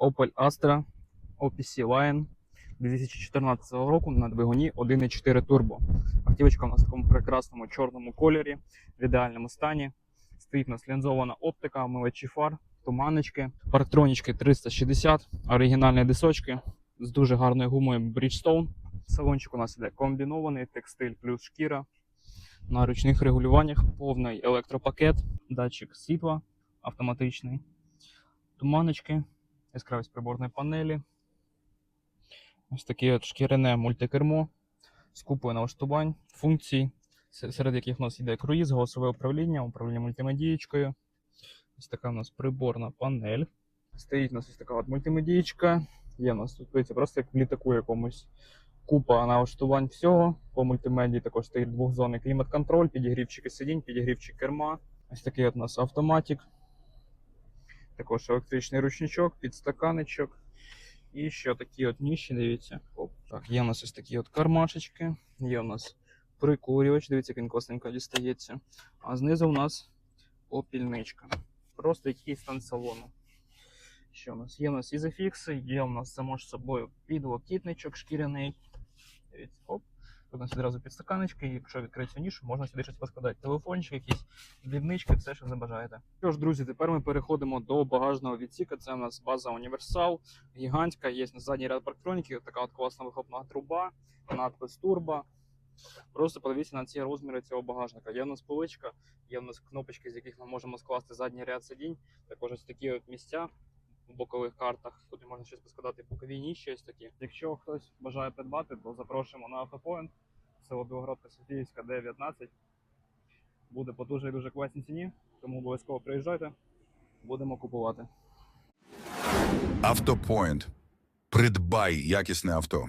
Opel Astra OPC Line 2014 року на двигуні 1.4 турбо. Автівочка у нас в такому прекрасному чорному кольорі, в ідеальному стані. Стоїть у нас лінзована оптика, омивачі фар, туманочки, парктронічки 360, оригінальні дисочки з дуже гарною гумою Bridgestone. Салончик у нас іде комбінований, текстиль плюс шкіра. На ручних регулюваннях повний електропакет, датчик світла автоматичний, туманочки, яскравість приборної панелі. Ось таке от шкіряне мультикермо з купою налаштувань, функцій, серед яких у нас йде круїз, голосове управління, управління мультимедієчкою. Ось така у нас приборна панель. Стоїть у нас ось така от мультимедієчка. Є у нас тут дивіться, просто як в літаку якомусь купа налаштувань всього. По мультимедії також стоїть двохзонний клімат-контроль, підігрівчики сидінь, підігрівчик керма. Ось такий от у нас автоматик. Також електричний ручничок, підстаканичок. І ще такі от ніщі, дивіться. Оп. Так, є у нас ось такі от кармашечки. Є у нас прикурювач, дивіться, як він класненько дістається. А знизу у нас попільничка. Просто який стан салону. Що у нас? Є у нас ізофікси, є у нас само ж собою підлокітничок шкіряний. Дивіться, оп. Тут у нас відразу підстаканечки, і якщо відкрити нішу, можна сюди щось поскладати. Телефончик, якісь дрібнички, все, що забажаєте. Що ж, друзі, тепер ми переходимо до багажного відсіка. Це у нас база універсал, гігантська, є на задній ряд парктроніки, така от класна вихлопна труба, надпис турбо. Просто подивіться на ці розміри цього багажника. Є у нас поличка, є у нас кнопочки, з яких ми можемо скласти задній ряд сидінь. Також ось такі от місця в бокових картах. куди можна щось поскладати бокові щось таке. такі. Якщо хтось бажає придбати, то запрошуємо на автопоінт. Село Білогородка Софіївська, 19. Буде по дуже і дуже класній ціні, тому обов'язково приїжджайте, будемо купувати. Автопоінт. Придбай якісне авто.